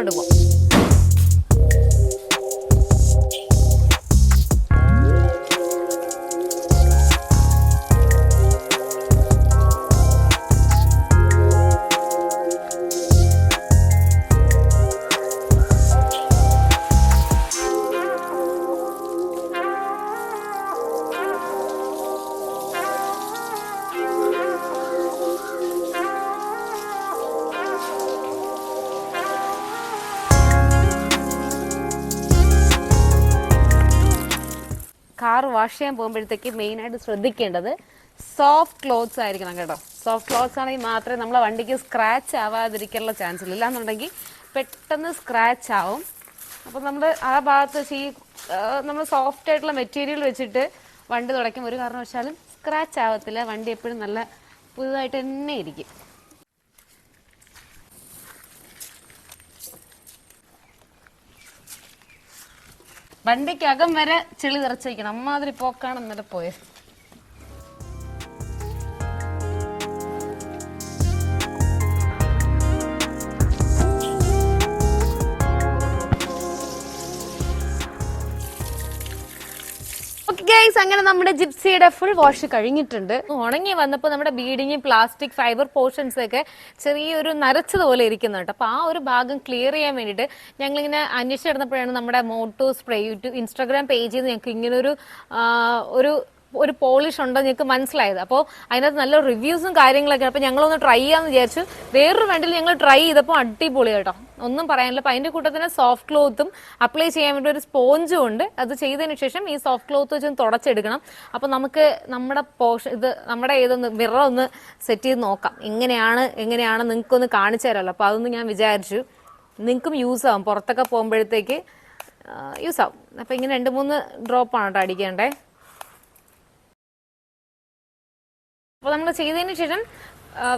വീഡിയോയിലോട്ട് വാഷ് ചെയ്യാൻ പോകുമ്പോഴത്തേക്ക് മെയിനായിട്ട് ശ്രദ്ധിക്കേണ്ടത് സോഫ്റ്റ് ക്ലോത്ത്സ് ആയിരിക്കണം കേട്ടോ. സോഫ്റ്റ് ക്ലോത്ത്സ് ആണെങ്കിൽ മാത്രമേ നമ്മളെ വണ്ടിക്ക് സ്ക്രാച്ച് ആവാതിരിക്കാനുള്ള ചാൻസ് ഉള്ളൂ. ഇല്ലാന്നുണ്ടെങ്കിൽ പെട്ടെന്ന് സ്ക്രാച്ച് ആവും. അപ്പം നമ്മൾ ആ ഭാഗത്ത് ഈ നമ്മൾ സോഫ്റ്റ് ആയിട്ടുള്ള മെറ്റീരിയൽ വെച്ചിട്ട് വണ്ടി തുടയ്ക്കും. ഒരു കാരണവശാലും സ്ക്രാച്ച് ആവത്തില്ല. വണ്ടി എപ്പോഴും നല്ല പുതുതായിട്ട് തന്നെ ഇരിക്കും. വണ്ടിക്കകം വരെ ചെളി നിറച്ചിരിക്കണം അമ്മാതിരി പോക്കാണ് ഇന്നലെ പോയത് ഗൈസ് അങ്ങനെ നമ്മുടെ ജിപ്സിയുടെ ഫുൾ വാഷ് കഴിഞ്ഞിട്ടുണ്ട്. ഉണങ്ങി വന്നപ്പോൾ നമ്മുടെ ബീഡിങ് പ്ലാസ്റ്റിക് ഫൈബർ പോർഷൻസ് ഒക്കെ ചെറിയൊരു നരച്ചതുപോലെ ഇരിക്കുന്നുണ്ട് അപ്പൊ ആ ഒരു ഭാഗം ക്ലിയർ ചെയ്യാൻ വേണ്ടിയിട്ട് ഞങ്ങളിങ്ങനെ അന്വേഷിച്ചിരുന്നപ്പോഴാണ് നമ്മുടെ മോട്ടോ സ്പ്രേ യൂട്യൂബ് ഇൻസ്റ്റാഗ്രാം പേജിൽ നിന്ന് ഞങ്ങൾക്ക് ഇങ്ങനൊരു ഒരു ഒരു പോളിഷ് ഉണ്ടോ ഞങ്ങൾക്ക് മനസ്സിലായത്. അപ്പോൾ അതിനകത്ത് നല്ല റിവ്യൂസും കാര്യങ്ങളൊക്കെ. അപ്പോൾ ഞങ്ങളൊന്ന് ട്രൈ ചെയ്യാന്ന് വിചാരിച്ചു. വേറൊരു വണ്ടിയിൽ ഞങ്ങൾ ട്രൈ ചെയ്തപ്പോൾ അടിപൊളി കേട്ടോ. ഒന്നും പറയാനില്ല. അപ്പം അതിന്റെ കൂട്ടത്തിന് സോഫ്റ്റ് ക്ലോത്തും അപ്ലൈ ചെയ്യാൻ വേണ്ടി ഒരു സ്പോഞ്ചും ഉണ്ട്. അത് ചെയ്തതിന് ശേഷം ഈ സോഫ്റ്റ് ക്ലോത്ത് വെച്ച് തുടച്ചെടുക്കണം. അപ്പോൾ നമുക്ക് നമ്മുടെ പോഷ ഇത് നമ്മുടെ ഏതൊന്ന് മിറർ ഒന്ന് സെറ്റ് ചെയ്ത് നോക്കാം. എങ്ങനെയാണ് എങ്ങനെയാണ് നിങ്ങൾക്കൊന്ന് കാണിച്ചു തരാമല്ലോ അപ്പോൾ അതൊന്ന് ഞാൻ വിചാരിച്ചു. നിങ്ങൾക്കും യൂസ് ആവും. പുറത്തൊക്കെ പോകുമ്പോഴത്തേക്ക് യൂസ് ആവും. അപ്പോൾ ഇങ്ങനെ രണ്ട് മൂന്ന് ഡ്രോപ്പാണ് കേട്ടോ അടിക്കേണ്ടേ? അപ്പോൾ നമ്മൾ ചെയ്തതിന് ശേഷം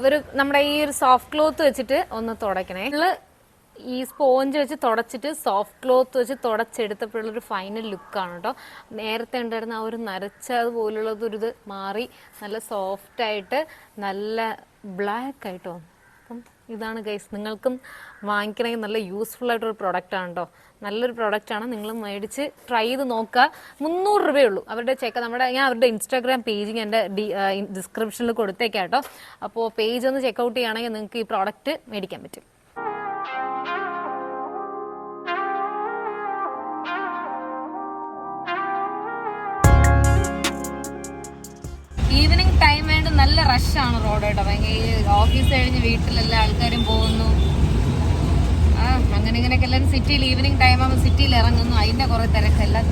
ഒരു നമ്മുടെ ഈ ഒരു സോഫ്റ്റ് ക്ലോത്ത് വെച്ചിട്ട് ഒന്ന് തുടക്കണേ നമ്മൾ ഈ സ്പോഞ്ച് വെച്ച് തുടച്ചിട്ട് സോഫ്റ്റ് ക്ലോത്ത് വെച്ച് തുടച്ചെടുത്തപ്പോഴുള്ളൊരു ഫൈനൽ ലുക്കാണ് കേട്ടോ നേരത്തെ ഉണ്ടായിരുന്ന ആ ഒരു നരച്ചതുപോലുള്ളത് ഒരു ഇത് മാറി നല്ല സോഫ്റ്റ് ആയിട്ട് നല്ല ബ്ലാക്ക് ആയിട്ട്. വന്നു ഇതാണ് ഗൈസ് നിങ്ങൾക്കും വാങ്ങിക്കണമെങ്കിൽ നല്ല യൂസ്ഫുൾ ആയിട്ടൊരു പ്രോഡക്റ്റ് ആണ് കേട്ടോ നല്ലൊരു പ്രൊഡക്റ്റ് ആണ്. നിങ്ങൾ മേടിച്ച് ട്രൈ ചെയ്ത് നോക്കുക. മുന്നൂറ് രൂപയേ ഉള്ളൂ. അവരുടെ ചെക്ക് നമ്മുടെ ഞാൻ അവരുടെ ഇൻസ്റ്റാഗ്രാം പേജ് എന്റെ ഡിസ്ക്രിപ്ഷനിൽ കൊടുത്തേക്കാം കേട്ടോ അപ്പോൾ പേജ് ഒന്ന് ചെക്കൗട്ട് ചെയ്യുകയാണെങ്കിൽ നിങ്ങൾക്ക് ഈ പ്രോഡക്റ്റ് മേടിക്കാൻ പറ്റും. റഷാണ് റോഡ് കേട്ടോ. ഭയങ്കര ഓഫീസ് കഴിഞ്ഞ് വീട്ടിലെല്ലാ ആൾക്കാരും പോകുന്നു. ആ അങ്ങനെ ഇങ്ങനെയൊക്കെ എല്ലാവരും സിറ്റിയിൽ ഈവനിങ് ടൈം ആകുമ്പോൾ സിറ്റിയിൽ ഇറങ്ങുന്നു. അതിന്റെ കുറേ തിരക്ക്. എല്ലാം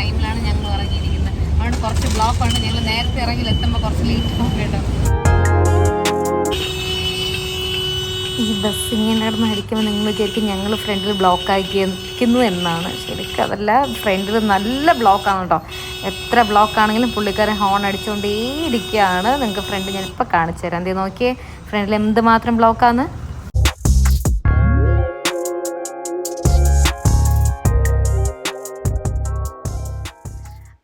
ടൈമിലാണ് ഞങ്ങൾ ഇറങ്ങിയിരിക്കുന്നത്. അതുകൊണ്ട് കുറച്ച് ബ്ലോക്കാണ് ഞങ്ങൾ നേരത്തെ ഇറങ്ങി എത്തുമ്പോൾ കുറച്ച് ലേറ്റ് ആവും കേട്ടോ. ബസ് ഇങ്ങനെ നടന്ന് അടിക്കുമ്പോൾ നിങ്ങൾ വിചാരിക്കും ഞങ്ങൾ ഫ്രണ്ടിൽ ബ്ലോക്ക് ആക്കിയിരിക്കുന്നു എന്നാണ്. ശരിക്കും അതല്ല ഫ്രണ്ടിൽ നല്ല ബ്ലോക്കാണ് കേട്ടോ എത്ര ബ്ലോക്ക് ആണെങ്കിലും പുള്ളിക്കാരൻ ഹോൺ അടിച്ചുകൊണ്ടേയിരിക്കുകയാണ് നിങ്ങൾക്ക് ഫ്രണ്ട് ഞാൻ ഇപ്പം കാണിച്ചു തരാം. എന്തേ നോക്കിയേ ഫ്രണ്ടിൽ എന്തുമാത്രം ബ്ലോക്കാണ്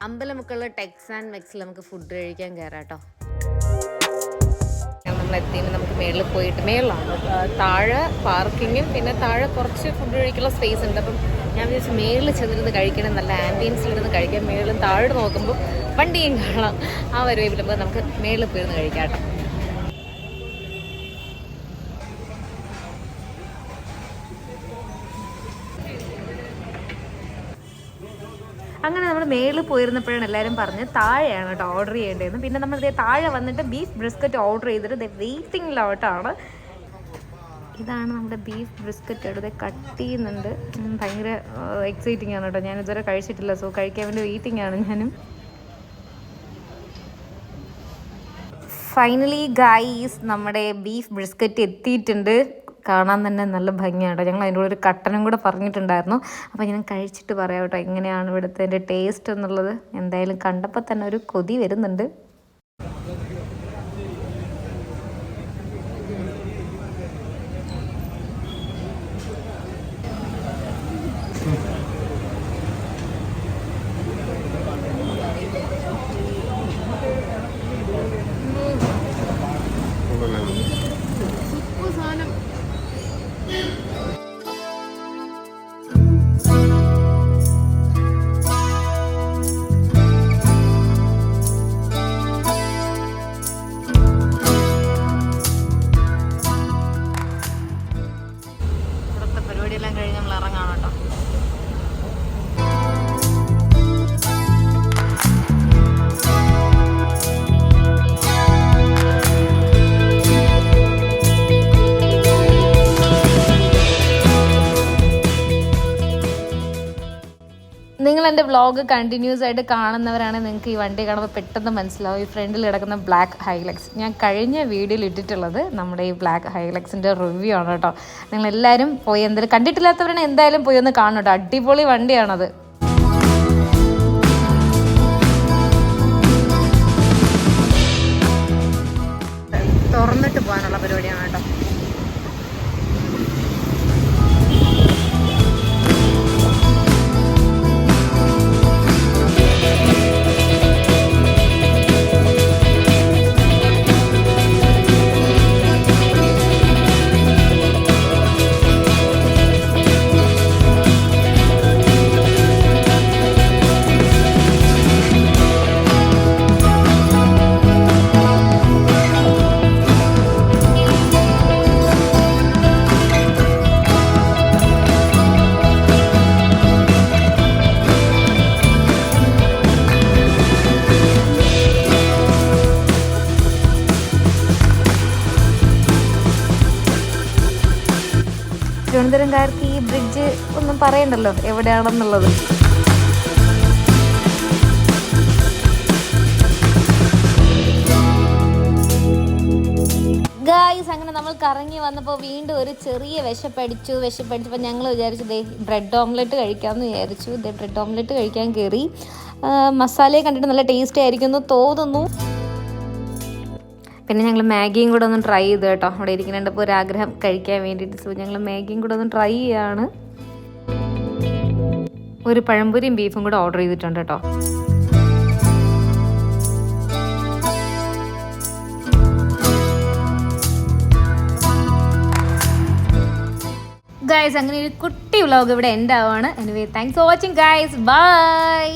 അമ്പലമുക്കുള്ള ടെക്സ് ആൻഡ് മെക്സിൽ നമുക്ക് ഫുഡ് കഴിക്കാൻ കയറാം കേട്ടോ എത്തിയുമ്പോൾ നമുക്ക് മേളിൽ പോയിട്ട് മേളിലാണ്. താഴെ പാർക്കിങ്ങും പിന്നെ താഴെ കുറച്ച് ഫുഡ് കഴിക്കാനുള്ള സ്പേസ് ഉണ്ട്. അപ്പം ഞാൻ വിചാരിച്ചു മേളിൽ ചെന്നിരുന്ന് കഴിക്കണം നല്ല ആംബിയൻസിലിരുന്ന് കഴിക്കാം. മേളിൽ താഴെ നോക്കുമ്പോൾ വണ്ടിയും കാണാം. ആ വരുമ്പോൾ നമുക്ക് മേളിൽ പോയിരുന്ന് കഴിക്കാം കേട്ടോ. അങ്ങനെ നമ്മൾ മേളിൽ പോയിരുന്നപ്പോഴാണ് എല്ലാവരും പറഞ്ഞ് താഴെയാണ് കേട്ടോ ഓർഡർ ചെയ്യേണ്ടതെന്ന്. പിന്നെ നമ്മൾ ഇതേ താഴെ വന്നിട്ട് ബീഫ് ബ്രിസ്ക്കറ്റ് ഓർഡർ ചെയ്തിട്ട് വെയിറ്റിംഗിലോട്ടാണ് ഇതാണ് നമ്മുടെ ബീഫ് ബ്രിസ്ക്കറ്റ് ഇവിടെ കട്ട് ചെയ്യുന്നുണ്ട്. ഭയങ്കര എക്സൈറ്റിംഗ് ആണ് കേട്ടോ. ഞാൻ ഇതുവരെ കഴിച്ചിട്ടില്ല സോ കഴിക്കാൻ വേണ്ടി വെയിറ്റിംഗ് ആണ് ഞാനും. ഫൈനലി ഗൈസ് നമ്മുടെ ബീഫ് ബ്രിസ്ക്കറ്റ് എത്തിയിട്ടുണ്ട്. കാണാൻ തന്നെ നല്ല ഭംഗിയാണ് ഞങ്ങൾ അതിന്റെ കൂടെ ഒരു കട്ടനും കൂടെ പറഞ്ഞിട്ടുണ്ടായിരുന്നു. അപ്പോൾ ഞാൻ കഴിച്ചിട്ട് പറയാം കേട്ടോ എങ്ങനെയാണ് ഇവിടുത്തെ ടേസ്റ്റ് എന്നുള്ളത്. എന്തായാലും കണ്ടപ്പോൾ തന്നെ ഒരു കൊതി വരുന്നുണ്ട്. നിങ്ങൾ എന്റെ വ്ളോഗ് കണ്ടിന്യൂസ് ആയിട്ട് കാണുന്നവരാണെങ്കിൽ നിങ്ങൾക്ക് ഈ വണ്ടി കാണുമ്പോൾ പെട്ടെന്ന് മനസ്സിലാവും. ഈ ഫ്രണ്ടിൽ കിടക്കുന്ന ബ്ലാക്ക് ഹൈലക്സ് ഞാൻ കഴിഞ്ഞ വീഡിയോയിൽ ഇട്ടിട്ടുള്ളത് നമ്മുടെ ഈ ബ്ലാക്ക് ഹൈലക്സിന്റെ റിവ്യൂ ആണ് കേട്ടോ. നിങ്ങൾ എല്ലാവരും പോയി എന്തായാലും കണ്ടിട്ടില്ലാത്തവരാണ് എന്തായാലും പോയി ഒന്ന് കാണണം കേട്ടോ. അടിപൊളി വണ്ടിയാണത്. തുറന്നിട്ട് പോകാനുള്ള പരിപാടിയാണ് കേട്ടോ. തിരുവനന്തപുരംകാർക്ക് ഈ ബ്രിഡ്ജ് ഒന്നും പറയണ്ടല്ലോ? എവിടെയാണെന്നുള്ളത്. അങ്ങനെ നമ്മൾ കറങ്ങി വന്നപ്പോൾ വീണ്ടും ഒരു ചെറിയ വിശപ്പടിച്ചു വിശപ്പടിച്ചപ്പോൾ ഞങ്ങൾ വിചാരിച്ചു ദേ ബ്രെഡ് ഓംലെറ്റ് കഴിക്കാമെന്ന് വിചാരിച്ചു. ദേ ബ്രെഡ് ഓംലെറ്റ് കഴിക്കാൻ കയറി മസാലയെ കണ്ടിട്ട് നല്ല ടേസ്റ്റ് ആയിരിക്കും എന്ന് തോന്നുന്നു. പിന്നെ ഞങ്ങൾ മാഗിയും കൂടെ ഒന്ന് ട്രൈ ചെയ്തു കേട്ടോ. അവിടെ ഇരിക്കുന്നുണ്ടപ്പോൾ ഒരു ആഗ്രഹം കഴിക്കാൻ വേണ്ടിയിട്ട്. സോ ഞങ്ങൾ മാഗിയും കൂടെ ഒന്ന് ട്രൈ ചെയ്യാണ്. ഒരു പഴംപൊരിയും ബീഫും കൂടെ ഓർഡർ ചെയ്തിട്ടുണ്ട് കേട്ടോ. ഗായ്സ് അങ്ങനെ ഒരു കുട്ടി വ്ലോഗ് ഇവിടെ എന്റെ ആവാണ്. Anyway thanks for watching guys bye